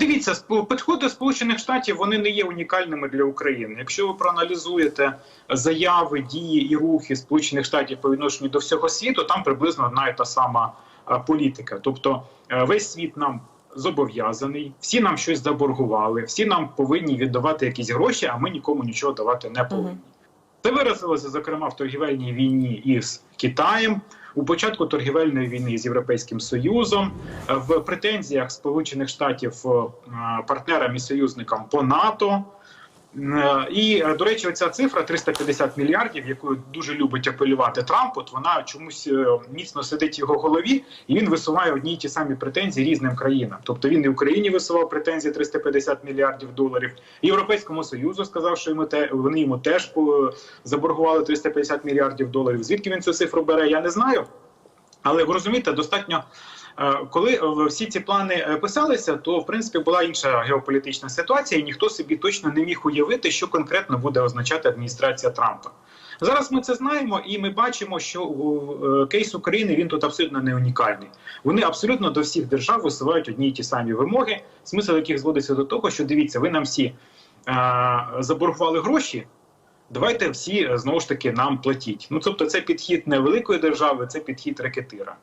Дивіться, підходи Сполучених Штатів вони не є унікальними для України. Якщо ви проаналізуєте заяви, дії і рухи Сполучених Штатів по відношенню до всього світу, там приблизно одна і та сама політика. Тобто е, весь світ нам зобов'язаний, всі нам щось заборгували, всі нам повинні віддавати якісь гроші, а ми нікому нічого давати не повинні. Це виразилося зокрема в торгівельній війні із Китаєм, у початку торгівельної війни з Європейським Союзом, е, в претензіях Сполучених Штатів е, партнерам і союзникам по НАТО. Е, І е, до речі, оця цифра 350 мільярдів, якою дуже любить апелювати Трамп, от вона чомусь е, міцно сидить в його голові, і він висуває одні й ті самі претензії різним країнам. Тобто він і Україні висував претензії 350 мільярдів доларів, Європейському Союзу сказав, що йому те вони йому теж заборгували 350 мільярдів доларів. Звідки він цю цифру бере? Я не знаю. Але ви розумієте, достатньо. е, Коли е, всі ці плани е, писалися, то в принципі була інша геополітична ситуація, і ніхто собі точно не міг уявити, що конкретно буде означати адміністрація Трампа. Зараз ми це знаємо, і ми бачимо, що кейс України він тут абсолютно не унікальний. Вони абсолютно до всіх держав висувають одні й ті самі вимоги, смисл яких зводиться до того, що дивіться, ви нам всі заборгували гроші. Давайте всі е, знову ж таки нам платіть. Ну тобто, це підхід не великої держави, це підхід рекетира.